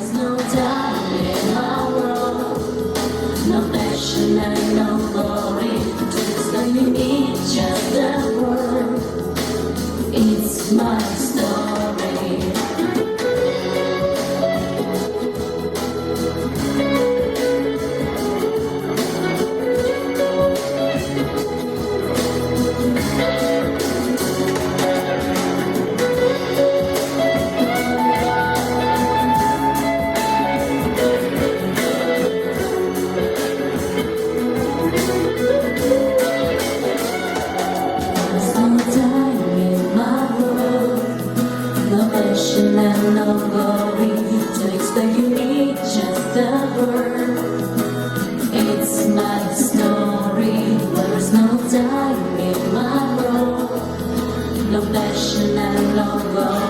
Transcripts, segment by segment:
There's no time in my passion and love.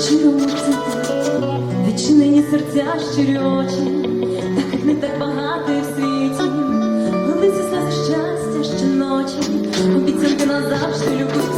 щиро мовчати, відчинені серця, щирі очі, так не так багато в світі, Лилися слази щастя щоночі, обіцянки назавжди любить.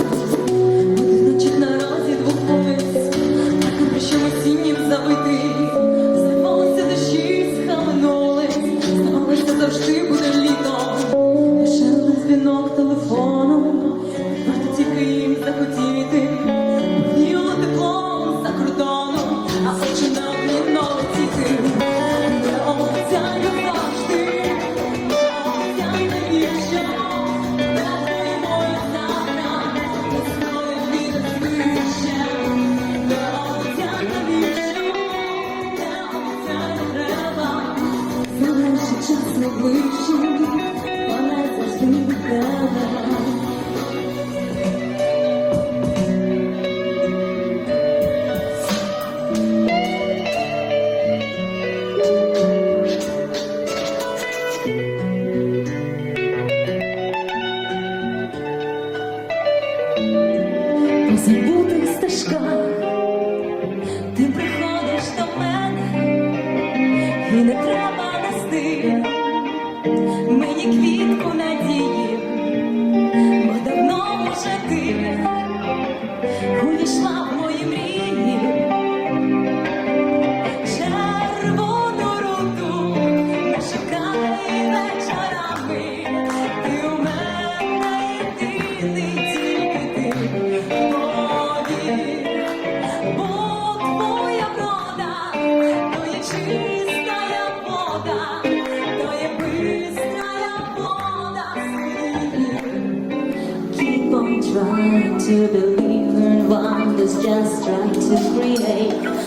to believe in wonders just trying to create.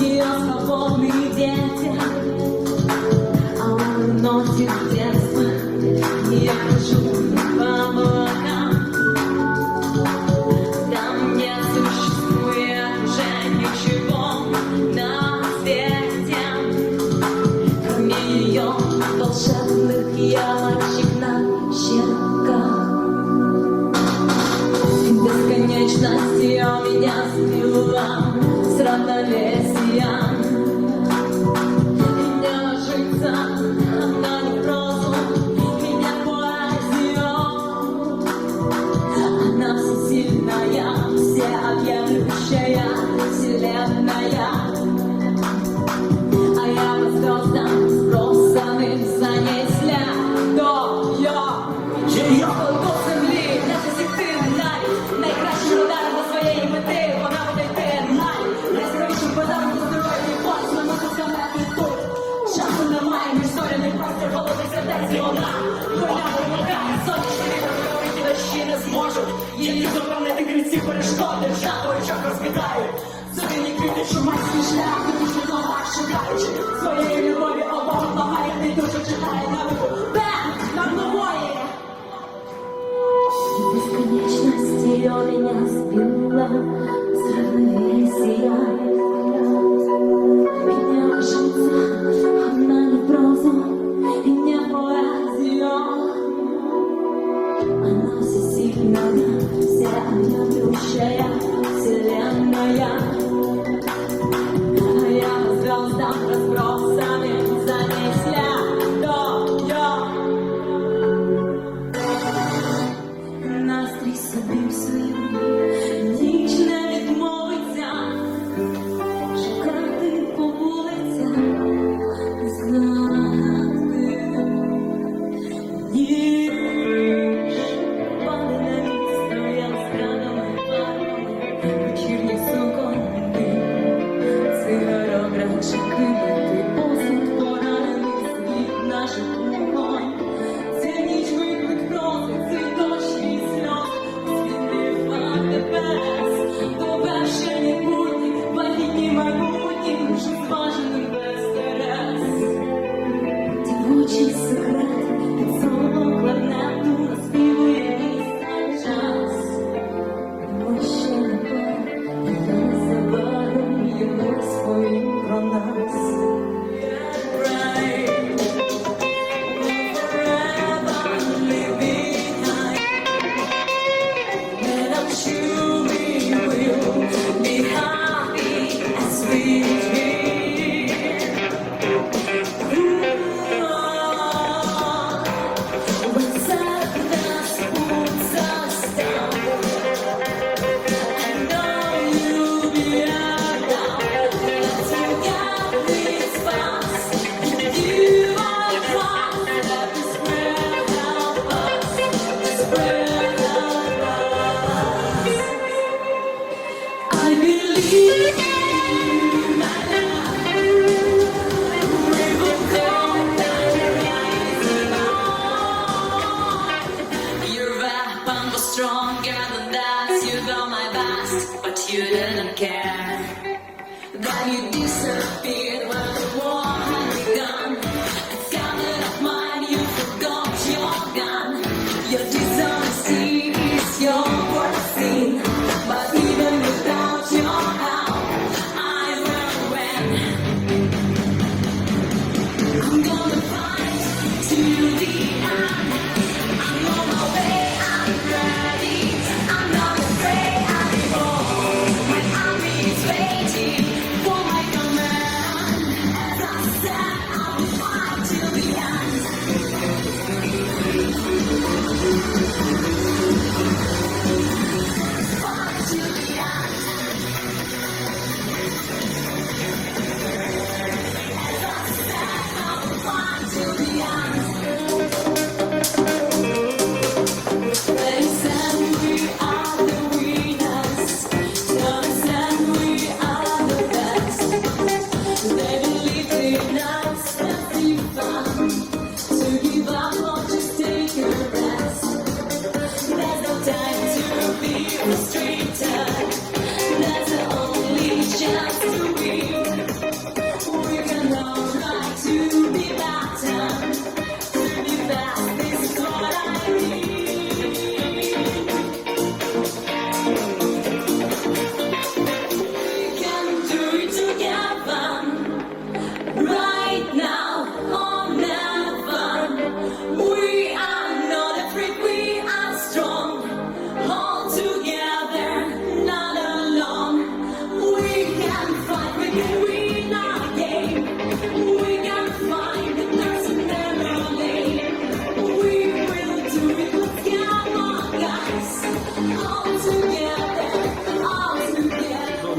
ее свободные дети, а он носит детство, я хочу по облакам. Там не существует уже ничего на свете, кроме ее волшебных елочек на щеках. Бесконечность у меня сбила. nada до меня спила, сравнились я.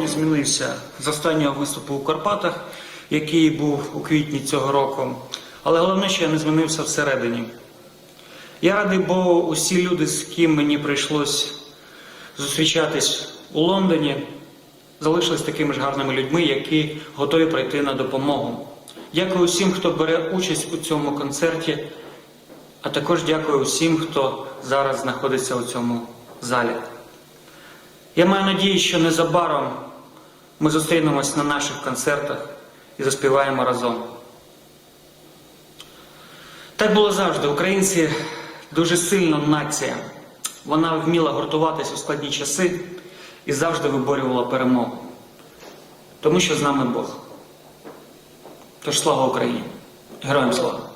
змінився з останнього виступу у Карпатах, який був у квітні цього року. Але головне, що я не змінився всередині. Я радий, бо усі люди, з ким мені прийшлося зустрічатись у Лондоні, залишились такими ж гарними людьми, які готові прийти на допомогу. Дякую усім, хто бере участь у цьому концерті, а також дякую усім, хто зараз знаходиться у цьому залі. Я маю надію, що незабаром ми зустрінемось на наших концертах і заспіваємо разом. Так було завжди. Українці дуже сильна нація. Вона вміла гуртуватись у складні часи і завжди виборювала перемогу. Тому що з нами Бог. Тож слава Україні! Героям слава!